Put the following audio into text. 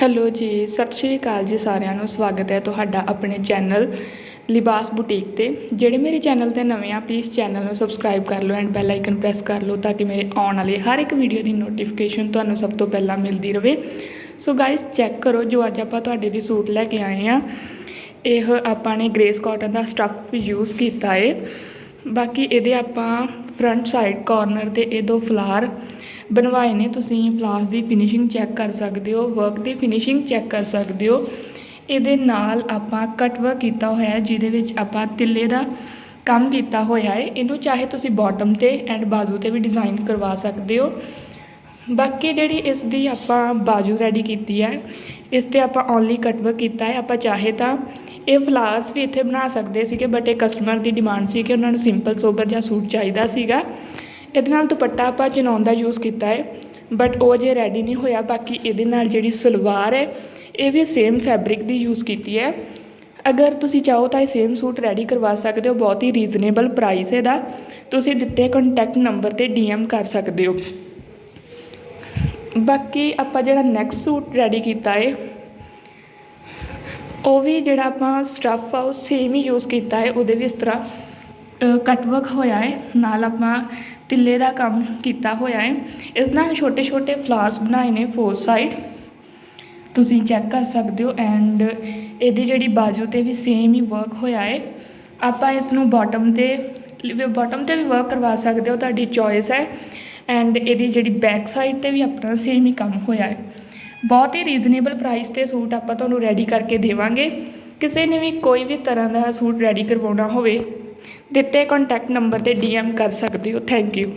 Hello ਜੀ, ਸਤਿ ਸ਼੍ਰੀ ਅਕਾਲ ਜੀ ਸਾਰਿਆਂ ਨੂੰ। ਸਵਾਗਤ ਹੈ ਤੁਹਾਡਾ ਆਪਣੇ ਚੈਨਲ ਲਿਬਾਸ ਬੁਟੀਕ ਤੇ। ਜਿਹੜੇ ਮੇਰੇ ਚੈਨਲ ਤੇ ਨਵੇਂ ਆ ਪਲੀਜ਼ ਚੈਨਲ ਨੂੰ ਸਬਸਕ੍ਰਾਈਬ ਕਰ ਲਓ ਐਂਡ ਬੈਲ ਆਈਕਨ ਪ੍ਰੈਸ ਕਰ ਲਓ ਤਾਂ ਕਿ ਮੇਰੇ ਆਉਣ ਵਾਲੇ ਹਰ ਇੱਕ ਵੀਡੀਓ ਦੀ ਨੋਟੀਫਿਕੇਸ਼ਨ ਤੁਹਾਨੂੰ ਸਭ ਤੋਂ ਪਹਿਲਾਂ ਮਿਲਦੀ ਰਹੇ ਸੋ ਗਾਇਸ ਚੈੱਕ ਕਰੋ ਜੋ ਅੱਜ ਆਪਾਂ ਤੁਹਾਡੇ ਲਈ ਸੂਟ ਲੈ ਕੇ ਆਏ ਆ। ਇਹ ਆਪਾਂ ਨੇ ਗ੍ਰੇਸ ਕਾਟਨ ਦਾ ਸਟੱਫ ਯੂਜ਼ ਕੀਤਾ ਏ। ਬਾਕੀ ਇਹਦੇ ਆਪਾਂ ਫਰੰਟ ਸਾਈਡ ਕਾਰਨਰ ਤੇ ਇਹ ਦੋ ਫਲਾਰ ਬਣਵਾਏ ਨੇ, ਤੁਸੀਂ ਫਲਾਸ ਦੀ ਫਿਨਿਸ਼ਿੰਗ ਚੈੱਕ ਕਰ ਸਕਦੇ ਹੋ ਵਰਕ ਦੀ ਫਿਨਿਸ਼ਿੰਗ ਚੈੱਕ ਕਰ ਸਕਦੇ ਹੋ। ਇਹਦੇ ਨਾਲ ਆਪਾਂ ਕਟ ਕੀਤਾ ਹੋਇਆ ਹੈ, ਜਿਹਦੇ ਵਿੱਚ ਆਪਾਂ ਤਿੱਲੇ ਦਾ ਕੰਮ ਕੀਤਾ ਹੋਇਆ ਹੈ। ਇਹਨੂੰ ਚਾਹੇ ਤੁਸੀਂ ਬਾਟਮ ਤੇ ਐਂਡ ਬਾਜ਼ੂ ਤੇ ਵੀ ਡਿਜ਼ਾਈਨ ਕਰਵਾ ਸਕਦੇ ਹੋ। ਬਾਕੀ ਜਿਹੜੀ ਇਸ ਦੀ ਆਪਾਂ ਬਾਜੂ ਰੈਡੀ ਕੀਤੀ ਹੈ, ਇਸ ਤੇ ਆਪਾਂ ਓਨਲੀ ਕਟਵਰਕ ਕੀਤਾ ਹੈ। ਆਪਾਂ ਚਾਹੇ ਤਾਂ ਇਹ ਫਲਾਰਸ ਵੀ ਇੱਥੇ ਬਣਾ ਸਕਦੇ ਸੀਗੇ ਬਟ ਇਹ ਕਸਟਮਰ ਦੀ ਡਿਮਾਂਡ ਸੀ ਕਿ ਉਹਨਾਂ ਨੂੰ ਸਿੰਪਲ ਸੋਬਰ ਜਾਂ ਸੂਟ ਚਾਹੀਦਾ ਸੀਗਾ। ਇਹਦੇ ਨਾਲ ਦੁਪੱਟਾ ਆਪਾਂ ਚਨੌਨ ਦਾ ਯੂਜ਼ ਕੀਤਾ ਹੈ ਬਟ ਉਹ ਅਜੇ ਰੈਡੀ ਨਹੀਂ ਹੋਇਆ, ਬਾਕੀ ਇਹਦੇ ਨਾਲ ਜਿਹੜੀ ਸਲਵਾਰ ਹੈ, ਇਹ ਵੀ ਸੇਮ ਫੈਬਰਿਕ ਦੀ ਯੂਜ਼ ਕੀਤੀ ਹੈ। ਅਗਰ ਤੁਸੀਂ ਚਾਹੋ ਤਾਂ ਇਹ ਸੇਮ ਸੂਟ ਰੈਡੀ ਕਰਵਾ ਸਕਦੇ ਹੋ, ਬਹੁਤ ਹੀ ਰੀਜ਼ਨੇਬਲ ਪ੍ਰਾਈਸ ਇਹਦਾ। ਤੁਸੀਂ ਦਿੱਤੇ ਕੰਟੈਕਟ ਨੰਬਰ ਤੇ ਡੀਐਮ ਕਰ ਸਕਦੇ ਹੋ। ਬਾਕੀ ਆਪਾਂ ਜਿਹੜਾ ਨੈਕਸਟ ਸੂਟ ਰੈਡੀ ਕੀਤਾ ਹੈ, ਉਹ ਵੀ ਜਿਹੜਾ ਆਪਾਂ ਸਟੱਫ ਆ, ਉਹ ਸੇਮ ਹੀ ਯੂਜ਼ ਕੀਤਾ ਹੈ, ਉਹਦੇ ਵੀ ਇਸ ਤਰ੍ਹਾਂ ਕਟ ਵਰਕ ਹੋਇਆ ਹੈ। ਨਾਲ ਆਪਾਂ ਤਿੱਲੇ ਦਾ ਕੰਮ ਕੀਤਾ ਹੋਇਆ ਹੈ। ਇਸ ਨਾਲ ਛੋਟੇ ਛੋਟੇ ਫਲਾਰਸ ਬਣਾਏ ਨੇ ਫੋਰ ਸਾਈਡ ਤੁਸੀਂ ਚੈੱਕ ਕਰ ਸਕਦੇ ਹੋ ਐਂਡ ਇਹਦੀ ਜਿਹੜੀ ਬਾਜੂ ਤੇ ਵੀ ਸੇਮ ਹੀ ਵਰਕ ਹੋਇਆ ਹੈ। ਆਪਾਂ ਇਸ ਨੂੰ ਬਾਟਮ ਤੇ ਬਾਟਮ ਤੇ ਵੀ ਵਰਕ ਕਰਵਾ ਸਕਦੇ ਹੋ, ਤੁਹਾਡੀ ਚੋਇਸ ਹੈ। ਐਂਡ ਇਹਦੀ ਜਿਹੜੀ ਬੈਕ ਸਾਈਡ ਤੇ ਵੀ ਆਪਣਾ ਸੇਮ ਹੀ ਕੰਮ ਹੋਇਆ ਹੈ। ਬਹੁਤ ਹੀ ਰੀਜ਼ਨੇਬਲ ਪ੍ਰਾਈਸ ਤੇ ਸੂਟ ਆਪਾਂ ਤੁਹਾਨੂੰ ਰੈਡੀ ਕਰਕੇ ਦੇਵਾਂਗੇ। ਕਿਸੇ ਨੇ ਵੀ ਕੋਈ ਵੀ ਤਰ੍ਹਾਂ ਦਾ ਸੂਟ ਰੈਡੀ ਕਰਵਾਉਣਾ ਹੋਵੇ ਦਿੱਤੇ ਕੰਟੈਕਟ ਨੰਬਰ ਤੇ ਡੀਐਮ ਕਰ ਸਕਦੇ ਹੋ। Thank you